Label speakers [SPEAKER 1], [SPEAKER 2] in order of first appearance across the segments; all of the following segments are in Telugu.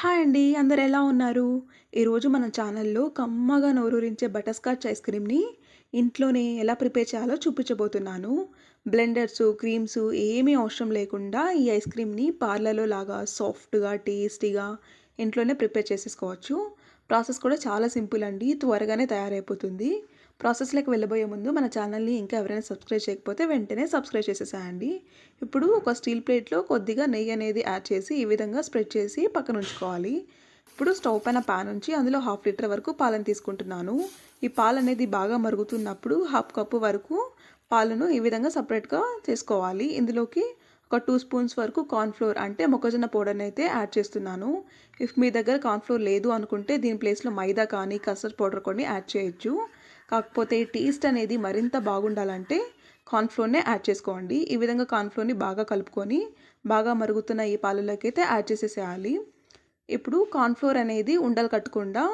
[SPEAKER 1] హాయ్ అండి. అందరు ఎలా ఉన్నారు? ఈరోజు మన ఛానల్‌లో కమ్మగా నోరూరించే బటర్‌స్కాచ్ ఐస్ క్రీమ్‌ని ఇంట్లోనే ఎలా ప్రిపేర్ చేయాలో చూపించబోతున్నాను. బ్లెండర్స్ క్రీమ్స్ ఏమీ అవసరం లేకుండా ఈ ఐస్ క్రీమ్‌ని పార్లర్‌లో లాగా సాఫ్ట్‌గా, టేస్టీగా ఇంట్లోనే ప్రిపేర్ చేసేసుకోవచ్చు. ప్రాసెస్ కూడా చాలా సింపుల్ అండి. త్వరగానే తయారైపోతుంది. ప్రాసెస్‌లోకి వెళ్ళబోయే ముందు మన ఛానల్‌ని ఇంకా ఎవరైనా సబ్స్క్రైబ్ చేయకపోతే వెంటనే సబ్స్క్రైబ్ చేసేసేయండి. ఇప్పుడు ఒక స్టీల్ ప్లేట్‌లో కొద్దిగా నెయ్యి అనేది యాడ్ చేసి ఈ విధంగా స్ప్రెడ్ చేసి పక్కన ఉంచుకోవాలి. ఇప్పుడు స్టవ్ పైన పాన్ ఉంచి అందులో హాఫ్ లీటర్ వరకు పాలను తీసుకుంటున్నాను. ఈ పాలు అనేది బాగా మరుగుతున్నప్పుడు హాఫ్ కప్పు వరకు పాలను ఈ విధంగా సపరేట్‌గా చేసుకోవాలి. ఇందులోకి ఒక టూ స్పూన్స్ వరకు కార్న్ఫ్లోర్ అంటే మొక్కజొన్న పౌడర్‌ని అయితే యాడ్ చేస్తున్నాను. ఇఫ్ మీ దగ్గర కార్న్ ఫ్లోర్ లేదు అనుకుంటే దీని ప్లేస్‌లో మైదా కానీ, కస్టర్డ్ పౌడర్ కొన్ని యాడ్ చేయొచ్చు. కాకపోతే టేస్ట్ అనేది మరింత బాగుండాలంటే కార్న్ఫ్లోర్నే యాడ్ చేసుకోండి. ఈ విధంగా కార్న్ఫ్లోర్ని బాగా కలుపుకొని బాగా మరుగుతున్న ఈ పాలలోకి అయితే యాడ్ చేసేసేయాలి. ఇప్పుడు కార్న్ఫ్లోర్ అనేది ఉండలు కట్టకుండా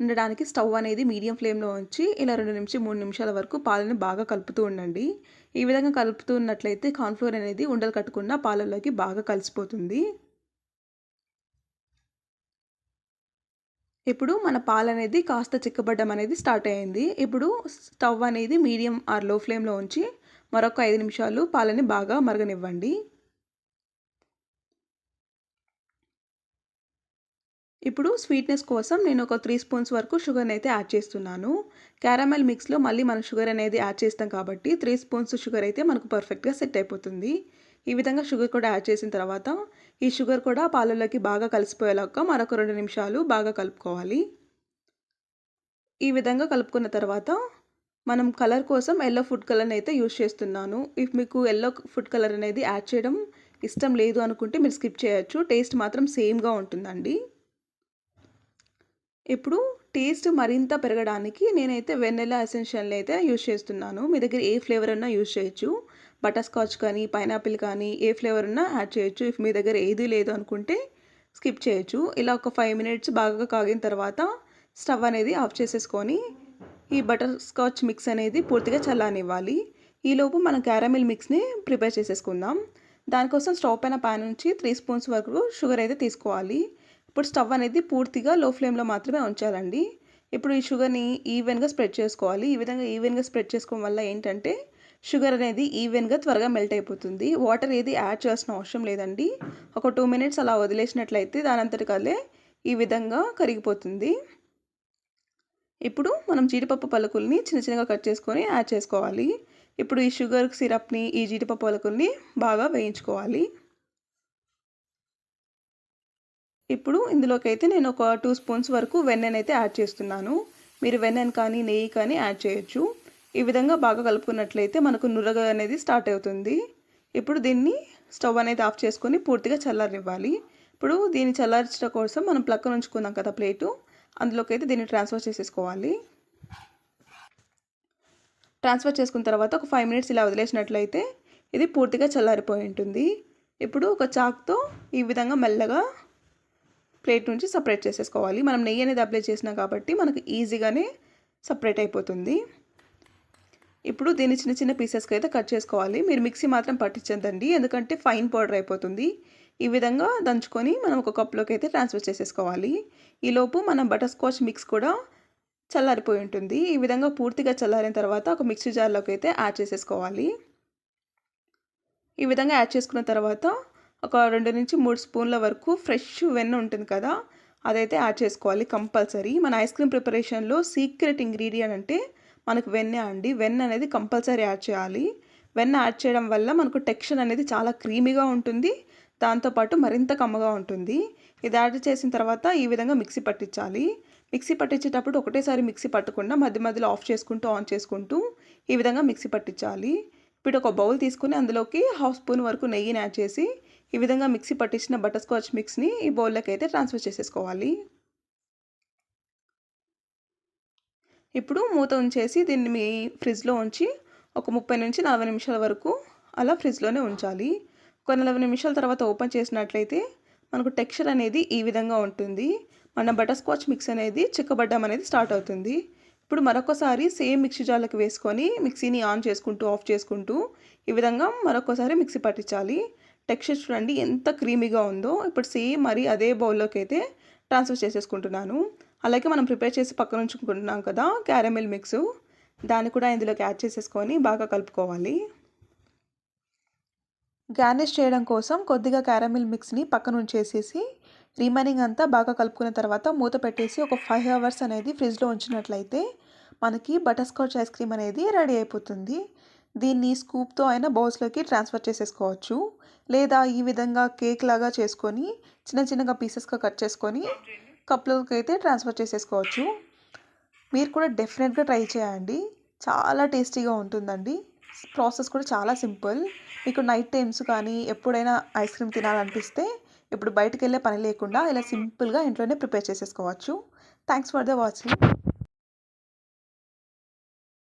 [SPEAKER 1] ఉండడానికి స్టవ్ అనేది మీడియం ఫ్లేమ్‌లో ఉంచి ఇలా రెండు నుంచి మూడు నిమిషాల వరకు పాలని బాగా కలుపుతూ ఉండండి. ఈ విధంగా కలుపుతూ ఉన్నట్లయితే కార్న్ఫ్లోర్ అనేది ఉండలు కట్టకుండా పాలల్లోకి బాగా కలిసిపోతుంది. ఇప్పుడు మన పాలనేది కాస్త చిక్కబడ్డం అనేది స్టార్ట్ అయింది. ఇప్పుడు స్టవ్ అనేది మీడియం ఆర్లో ఫ్లేమ్‌లో ఉంచి మరొక ఐదు నిమిషాలు పాలని బాగా మరగనివ్వండి. ఇప్పుడు స్వీట్‌నెస్ కోసం నేను ఒక త్రీ స్పూన్స్ వరకు షుగర్‌ని అయితే యాడ్ చేస్తున్నాను. క్యారమెల్ మిక్స్‌లో మళ్ళీ మనం షుగర్ అనేది యాడ్ చేస్తాం కాబట్టి త్రీ స్పూన్స్ షుగర్ అయితే మనకు పర్ఫెక్ట్‌గా సెట్ అయిపోతుంది. ఈ విధంగా షుగర్ కూడా యాడ్ చేసిన తర్వాత ఈ షుగర్ కూడా పాలల్లోకి బాగా కలిసిపోయేలాగా మరొక రెండు నిమిషాలు బాగా కలుపుకోవాలి. ఈ విధంగా కలుపుకున్న తర్వాత మనం కలర్ కోసం ఎల్లో ఫుడ్ కలర్‌ని అయితే యూజ్ చేస్తున్నాను. ఇఫ్ మీకు ఎల్లో ఫుడ్ కలర్ అనేది యాడ్ చేయడం ఇష్టం లేదు అనుకుంటే మీరు స్కిప్ చేయొచ్చు. టేస్ట్ మాత్రం సేమ్‌గా ఉంటుందండి. ఇప్పుడు టేస్ట్ మరింత పెరగడానికి నేనైతే వెన్నెల ఎసెన్షియల్‌ని అయితే యూజ్ చేస్తున్నాను. మీ దగ్గర ఏ ఫ్లేవర్ అన్నా యూజ్ చేయొచ్చు. బటర్‌స్కాచ్ కానీ, పైనాపిల్ కానీ ఏ ఫ్లేవర్ ఉన్నా యాడ్ చేయొచ్చు. ఇఫ్ మీ దగ్గర ఏది లేదు అనుకుంటే స్కిప్ చేయొచ్చు. ఇలా ఒక ఫైవ్ మినిట్స్ బాగా కాగిన తర్వాత స్టవ్ అనేది ఆఫ్ చేసేసుకొని ఈ బటర్‌స్కాచ్ మిక్స్ అనేది పూర్తిగా చల్లనివ్వాలి. ఈలోపు మనం క్యారమిల్ మిక్స్‌ని ప్రిపేర్ చేసేసుకుందాం. దానికోసం స్టవ్ పైన ప్యాన్ నుంచి త్రీ స్పూన్స్ వరకు షుగర్ అయితే తీసుకోవాలి. ఇప్పుడు స్టవ్ అనేది పూర్తిగా లో ఫ్లేమ్‌లో మాత్రమే ఉంచాలండి. ఇప్పుడు ఈ షుగర్‌ని ఈవెన్‌గా స్ప్రెడ్ చేసుకోవాలి. ఈ విధంగా ఈవెన్‌గా స్ప్రెడ్ చేసుకోవడం వల్ల ఏంటంటే షుగర్ అనేది ఈవెన్‌గా త్వరగా మెల్ట్ అయిపోతుంది. వాటర్ ఏది యాడ్ చేయాల్సిన అవసరం లేదండి. ఒక టూ మినిట్స్ అలా వదిలేసినట్లయితే దానంతటి కాలే ఈ విధంగా కరిగిపోతుంది. ఇప్పుడు మనం జీడిపప్పు పలుకుల్ని చిన్న చిన్నగా కట్ చేసుకొని యాడ్ చేసుకోవాలి. ఇప్పుడు ఈ షుగర్ సిరప్‌ని, ఈ జీడిపప్పు పలుకుల్ని బాగా వేయించుకోవాలి. ఇప్పుడు ఇందులోకైతే నేను ఒక టూ స్పూన్స్ వరకు వెన్నెనైతే యాడ్ చేస్తున్నాను. మీరు వెన్నెన్ కానీ, నెయ్యి కానీ యాడ్ చేయొచ్చు. ఈ విధంగా బాగా కలుపుకున్నట్లయితే మనకు నురగ అనేది స్టార్ట్ అవుతుంది. ఇప్పుడు దీన్ని స్టవ్ అనేది ఆఫ్ చేసుకొని పూర్తిగా చల్లారనివ్వాలి. ఇప్పుడు దీన్ని చల్లార్చడం కోసం మనం పక్కన ఉంచుకున్నాం కదా ప్లేటు అందులోకైతే దీన్ని ట్రాన్స్‌ఫర్ చేసేసుకోవాలి. ట్రాన్స్‌ఫర్ చేసుకున్న తర్వాత ఒక ఫైవ్ మినిట్స్ ఇలా వదిలేసినట్లయితే ఇది పూర్తిగా చల్లారిపోయి ఉంటుంది. ఇప్పుడు ఒక చాక్‌తో ఈ విధంగా మెల్లగా ప్లేట్ నుంచి సపరేట్ చేసేసుకోవాలి. మనం నెయ్యి అనేది అప్లై చేసినాం కాబట్టి మనకు ఈజీగానే సపరేట్ అయిపోతుంది. ఇప్పుడు దీన్ని చిన్న చిన్న పీసెస్‌కి అయితే కట్ చేసుకోవాలి. మీరు మిక్సీ మాత్రం పట్టించదండి ఎందుకంటే ఫైన్ పౌడర్ అయిపోతుంది. ఈ విధంగా దంచుకొని మనం ఒక కప్‌లోకి అయితే ట్రాన్స్‌ఫర్ చేసేసుకోవాలి. ఈలోపు మన బటర్‌స్కాచ్ మిక్స్ కూడా చల్లారిపోయి ఉంటుంది. ఈ విధంగా పూర్తిగా చల్లారిన తర్వాత ఒక మిక్సీ జార్‌లోకి అయితే యాడ్ చేసేసుకోవాలి. ఈ విధంగా యాడ్ చేసుకున్న తర్వాత ఒక 2-3 స్పూన్ల వరకు ఫ్రెష్ వెన్న ఉంటుంది కదా! అదైతే యాడ్ చేసుకోవాలి కంపల్సరీ. మన ఐస్ క్రీమ్ ప్రిపరేషన్‌లో సీక్రెట్ ఇంగ్రీడియంట్ అంటే మనకు వెన్నె అండి. వెన్న అనేది కంపల్సరీ యాడ్ చేయాలి. వెన్న యాడ్ చేయడం వల్ల మనకు టెక్స్చర్ అనేది చాలా క్రీమీగా ఉంటుంది. దాంతో పాటు మరింత కమ్మగా ఉంటుంది. ఇది యాడ్ చేసిన తర్వాత ఈ విధంగా మిక్సీ పట్టించాలి. మిక్సీ పట్టించేటప్పుడు ఒకటేసారి మిక్సీ పట్టకుండా మధ్య మధ్యలో ఆఫ్ చేసుకుంటూ, ఆన్ చేసుకుంటూ ఈ విధంగా మిక్సీ పట్టించాలి. ఇప్పుడు ఒక బౌల్ తీసుకొని అందులోకి హాఫ్ స్పూన్ వరకు నెయ్యిని యాడ్ చేసి ఈ విధంగా మిక్సీ పట్టించిన బటర్‌స్కాచ్ మిక్స్‌ని ఈ బౌల్‌లోకి అయితే ట్రాన్స్‌ఫర్ చేసేసుకోవాలి. ఇప్పుడు మూత ఉంచేసి దీన్ని మీ ఫ్రిడ్జ్‌లో ఉంచి ఒక 30-40 నిమిషాల వరకు అలా ఫ్రిడ్జ్‌లోనే ఉంచాలి. ఒక 40 నిమిషాల తర్వాత ఓపెన్ చేసినట్లయితే మనకు టెక్స్చర్ అనేది ఈ విధంగా ఉంటుంది. మన బటర్‌స్కాచ్ మిక్స్ అనేది చిక్కబడ్డం అనేది స్టార్ట్ అవుతుంది. ఇప్పుడు మరొకసారి సేమ్ మిక్సీ జార్లకు వేసుకొని మిక్సీని ఆన్ చేసుకుంటూ, ఆఫ్ చేసుకుంటూ ఈ విధంగా మరొకసారి మిక్సీ పట్టించాలి. టెక్స్చర్ చూడండి ఎంత క్రీమీగా ఉందో. ఇప్పుడు సేమ్ మరి అదే బౌల్‌లోకి అయితే ట్రాన్స్ఫర్ చేసేసుకుంటున్నాను అలాగే మనం ప్రిపేర్ చేసి పక్కన ఉంచుకుంటున్నాం కదా క్యారమెల్ మిక్స్. దాన్ని కూడా ఇందులోకి యాడ్ చేసేసుకొని బాగా కలుపుకోవాలి. గార్నిష్ చేయడం కోసం కొద్దిగా క్యారమిల్ మిక్స్ని పక్కన ఉంచేసేసి రిమైనింగ్ అంతా బాగా కలుపుకున్న తర్వాత మూత పెట్టేసి ఒక ఫైవ్ అవర్స్ అనేది ఫ్రిడ్జ్లో ఉంచినట్లయితే మనకి బటర్ స్కాచ్ ఐస్ క్రీమ్ అనేది రెడీ అయిపోతుంది. దీన్ని స్కూప్తో అయినా బౌల్స్లోకి ట్రాన్స్ఫర్ చేసేసుకోవచ్చు. లేదా ఈ విధంగా కేక్ లాగా చేసుకొని చిన్న చిన్నగా పీసెస్గా కట్ చేసుకొని కప్లోకి అయితే ట్రాన్స్ఫర్ చేసేసుకోవచ్చు. మీరు కూడా డెఫినెట్గా ట్రై చేయండి. చాలా టేస్టీగా ఉంటుందండి. ప్రాసెస్ కూడా చాలా సింపుల్. మీకు నైట్ టైమ్స్ కానీ ఎప్పుడైనా ఐస్ క్రీమ్ తినాలనిపిస్తే ఇప్పుడు బయటకు వెళ్ళే పని లేకుండా ఇలా సింపుల్గా ఇంట్లోనే ప్రిపేర్ చేసేసుకోవచ్చు. Thanks for the watching.